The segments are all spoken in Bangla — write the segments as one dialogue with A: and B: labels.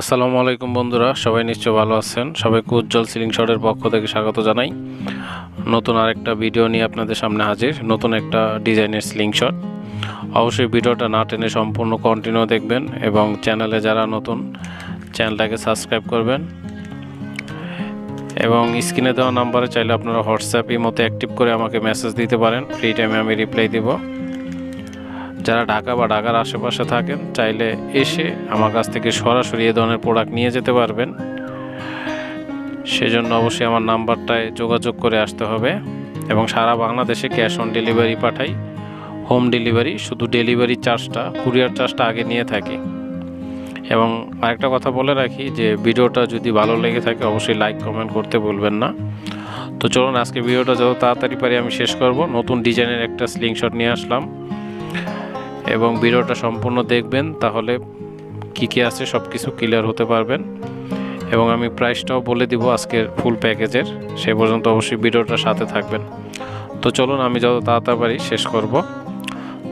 A: আসসালামু আলাইকুম বন্ধুরা, সবাই নিশ্চয় ভালো আছেন। সবাইকে উজ্জ্বল সিলিং শটের পক্ষ থেকে স্বাগত জানাই। নতুন আরেকটা ভিডিও নিয়ে আপনাদের সামনে হাজির, নতুন একটা ডিজাইনের সিলিং শট। অবশ্যই ভিডিওটা না টেনে সম্পূর্ণ কন্টিনিউ দেখবেন এবং চ্যানেলে যারা নতুন, চ্যানেলটাকে সাবস্ক্রাইব করবেন। এবং স্ক্রিনে দেওয়া নাম্বারে চাইলে আপনারা হোয়াটসঅ্যাপ মতো অ্যাক্টিভ করে আমাকে মেসেজ দিতে পারেন। ফ্রি টাইমে আমি রিপ্লাই দেবো। যারা ঢাকা বা ঢাকার আশেপাশে থাকেন, চাইলে এসে আমার কাছ থেকে সরাসরি এ ধরনের প্রোডাক্ট নিয়ে যেতে পারবেন। সেজন্য অবশ্যই আমার নাম্বারটায় যোগাযোগ করে আসতে হবে এবং সারা বাংলাদেশে ক্যাশ অন ডেলিভারি পাঠাই। হোম ডেলিভারি শুধু ডেলিভারি চার্জটা কুরিয়ার চার্জটা আগে নিয়ে থাকি। এবং আরেকটা কথা বলে রাখি যে, ভিডিওটা যদি ভালো লেগে থাকে, অবশ্যই লাইক কমেন্ট করতে ভুলবেন না। তো চলুন, আজকে ভিডিওটা যত তাড়াতাড়ি পারি আমি শেষ করব। নতুন ডিজাইনের একটা স্লিংশট নিয়ে আসলাম। এবং ভিডিওটা সম্পূর্ণ দেখবেন, তাহলে কি কি আছে সব কিছু ক্লিয়ার হতে পারবেন। এবং আমি প্রাইসটাও বলে দিব আজকের ফুল প্যাকেজের সে পর্যন্ত অবশ্যই ভিডিওটার সাথে থাকবেন। তো চলুন আমি যত তাড়াতাড়ি শেষ করব।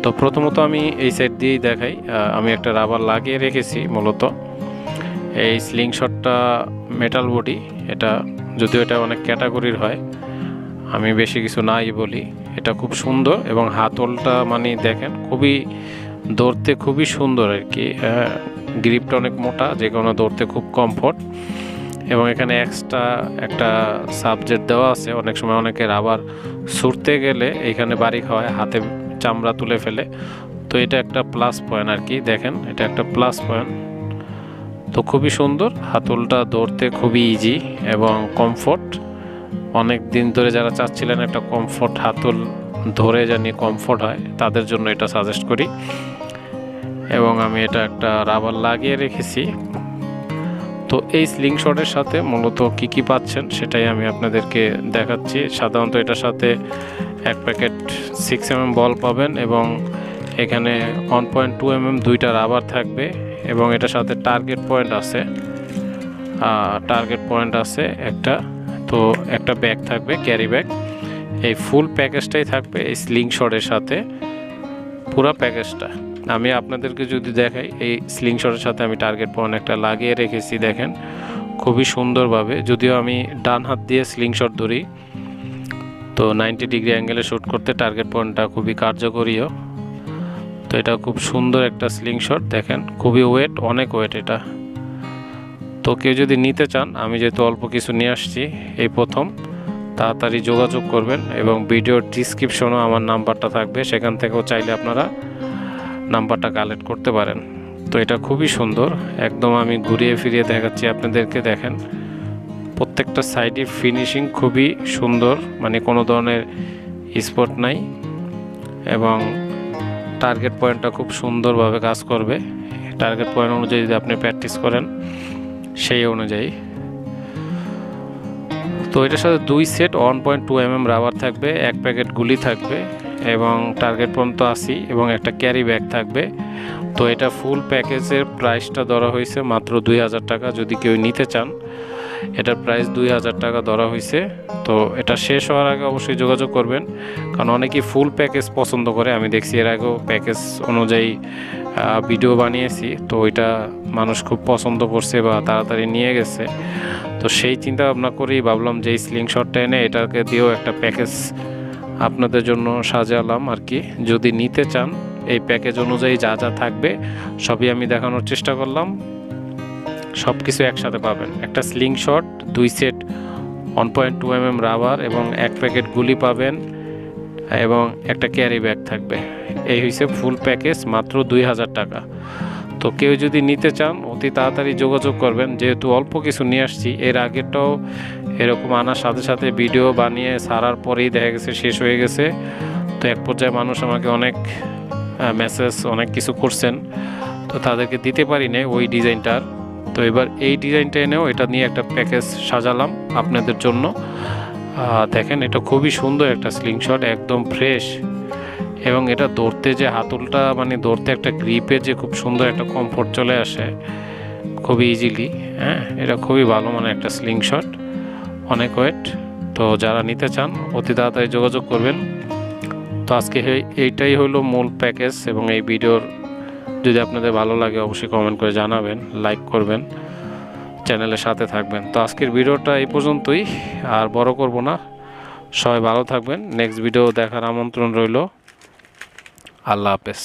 A: তো প্রথমত আমি এই সাইড দিয়েই দেখাই আমি একটা রাবার লাগিয়ে রেখেছি মূলত। এই স্লিং শটটা মেটাল বডি এটা যদিও এটা অনেক ক্যাটাগরির হয় আমি বেশি কিছু নাই বলি। এটা খুব সুন্দর এবং হাতলটা মানে দেখেন খুবই দৌড়তে খুবই সুন্দর আর কি। গ্রিপটা অনেক মোটা, যে কোনো দৌড়তে খুব কমফোর্ট এবং এখানে এক্সট্রা একটা সাবজেক্ট দেওয়া আছে। অনেক সময় অনেকে আবার ছুটতে গেলে এখানে বাড়ি খাওয়ায়, হাতে চামড়া তুলে ফেলে। তো এটা একটা প্লাস পয়েন্ট আর কি, দেখেন, এটা একটা প্লাস পয়েন্ট তো খুবই সুন্দর, হাতলটা দৌড়তে খুবই ইজি এবং কমফোর্ট অনেক দিন ধরে যারা চাচ্ছিলেন একটা কমফোর্ট হাতল ধরে জানি কমফোর্ট হয়, তাদের জন্য এটা সাজেস্ট করি। এবং আমি এটা একটা রাবার লাগিয়ে রেখেছি। তো এই স্লিং শটের সাথে মূলত কি কি পাচ্ছেন সেটাই আমি আপনাদেরকে দেখাচ্ছি। সাধারণত এটার সাথে এক প্যাকেট সিক্স এম বল পাবেন এবং এখানে ওয়ান পয়েন্ট টু এম দুইটা রাবার থাকবে এবং এটার সাথে টার্গেট পয়েন্ট আছে। টার্গেট পয়েন্ট আছে একটা। তো একটা ব্যাগ থাকবে ক্যারি ব্যাগ এই ফুল প্যাকেজটাই থাকবে এই স্লিং শটের সাথে। পুরো প্যাকেজটা আমি আপনাদেরকে যদি দেখাই, এই স্লিং শটের সাথে আমি টার্গেট পয়েন্ট একটা লাগিয়ে রেখেছি, দেখেন। খুবই সুন্দরভাবে। যদিও আমি ডান হাত দিয়ে স্লিং শট ধরি, তো নাইনটি ডিগ্রি অ্যাঙ্গেলে শ্যুট করতে টার্গেট পয়েন্টটা খুবই কার্যকরীয় তো এটা খুব সুন্দর একটা স্লিং শট দেখেন। খুবই ওয়েট অনেক ওয়েট এটা। তো কেউ যদি নিতে চান, আমি যেহেতু অল্প কিছু নিয়ে আসছি, এই প্রথম, তাড়াতাড়ি যোগাযোগ করবেন এবং ভিডিওর ডিসক্রিপশনও আমার নাম্বারটা থাকবে, সেখান থেকেও চাইলে আপনারা নাম্বারটা কালেক্ট করতে পারেন। তো এটা খুবই সুন্দর, একদম আমি ঘুরিয়ে ফিরিয়ে দেখাচ্ছি আপনাদেরকে, দেখেন। প্রত্যেকটা সাইডে ফিনিশিং খুবই সুন্দর মানে কোনো ধরনের স্পট নাই এবং টার্গেট পয়েন্টটা খুব সুন্দরভাবে কাজ করবে। টার্গেট পয়েন্ট অনুযায়ী যদি আপনি প্র্যাকটিস করেন সেই অনুযায়ী। তো এটার সাথে দুই set one point two M M rubber থাকবে, এক প্যাকেট গুলি থাকবে এবং টার্গেট পর্যন্ত আসি এবং একটা ক্যারি ব্যাগ থাকবে। তো এটা ফুল প্যাকেজের প্রাইসটা ধরা হয়েছে মাত্র দুই হাজার টাকা। যদি কেউ নিতে চান এটার প্রাইস দুই হাজার টাকা ধরা হয়েছে তো এটা শেষ হওয়ার আগে অবশ্যই যোগাযোগ করবেন। কারণ অনেকেই ফুল প্যাকেজ পছন্দ করে। আমি দেখছি এর আগেও প্যাকেজ অনুযায়ী ভিডিও বানিয়েছি। তো ওইটা মানুষ খুব পছন্দ করছে বা তাড়াতাড়ি নিয়ে গেছে। তো সেই চিন্তা ভাবনা করেই ভাবলাম যে এই স্লিং শটটা এনে এটাকে দিয়েও একটা প্যাকেজ আপনাদের জন্য সাজালাম আর কি। যদি নিতে চান, এই প্যাকেজ অনুযায়ী যা যা থাকবে, সবই আমি দেখানোর চেষ্টা করলাম। সব কিছু একসাথে পাবেন। একটা স্লিং শট দুই set one point two M M rubber এবং এক প্যাকেট গুলি পাবেন এবং একটা ক্যারি ব্যাগ থাকবে। এই হয়েছে ফুল প্যাকেজ মাত্র দুই হাজার টাকা। তো কেউ যদি নিতে চান, অতি তাড়াতাড়ি যোগাযোগ করবেন। যেহেতু অল্প কিছু নিয়ে আসছি, এর আগেরটাও এরকম আনার সাথে সাথে ভিডিও বানিয়ে সারার পরেই দেখা গেছে শেষ হয়ে গেছে। তো এক পর্যায়ে মানুষ আমাকে অনেক মেসেজ অনেক কিছু করছেন। তো তাদেরকে দিতে পারি না ওই ডিজাইনটার তো এবার এই ডিজাইনটা এনেও এটা নিয়ে একটা প্যাকেজ সাজালাম আপনাদের জন্য। দেখেন, এটা খুবই সুন্দর একটা স্লিংশট একদম ফ্রেশ এবং এটা দৌড়তে যে হাতলটা মানে দৌড়তে একটা গ্রিপে যে খুব সুন্দর একটা কমফোর্ট চলে আসে, খুবই ইজিলি হ্যাঁ? এটা খুবই ভালো মানে একটা স্লিংশট অনেক ওয়েট তো যারা নিতে চান, অতি তাড়াতাড়ি যোগাযোগ করবেন। তো আজকে এই- এইটাই হলো মূল প্যাকেজ এবং এই ভিডিওর যদি আপনাদের ভালো লাগে, অবশ্যই কমেন্ট করে জানাবেন লাইক করবেন চ্যানেলের সাথে থাকবেন। তো আজকের ভিডিওটা এই পর্যন্তই, আর বড় করব না। সবাই ভালো থাকবেন। নেক্সট ভিডিও দেখার আমন্ত্রণ রইল। আল্লাহ হাফেজ।